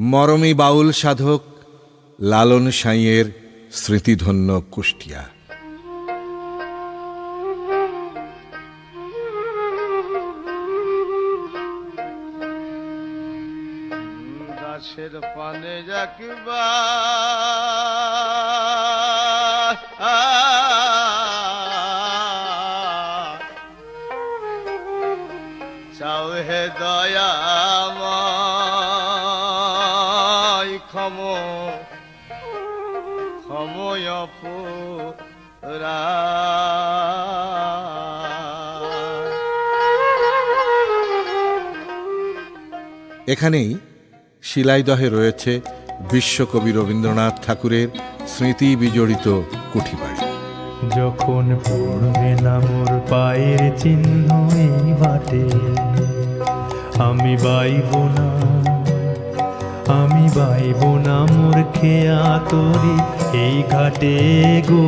মরমী বাউল সাধক লালন সাঁইয়ের স্মৃতিধন্য কুষ্টিয়া। গাছের পানে যাকিবা চাও হে দয়াময় ক্ষম ক্ষময় পুরা এখানেই শিলাইদহে রয়েছে বিশ্বকবি রবীন্দ্রনাথ ঠাকুরের স্মৃতি বিজড়িত কুঠিবাড়ি। যখন পড়বে না মোর পায়ের চিহ্ন এই বাটে আমি বাইব না। বাইব না মোর খেয়া তরি এই ঘাটে গো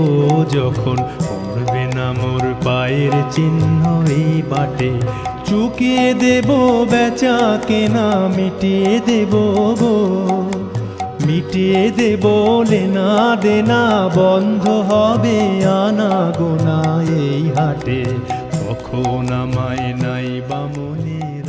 যখন পড়বে না মোর পায়ের চিহ্ন এই বাটে। চুকিয়ে দেব বেচা কেনা মিটিয়ে দেব গো। মিটিয়ে দেব লেনা দেনা বন্ধ হবে আনা গোনা এই হাটে। তখন আমায় নাই বামনে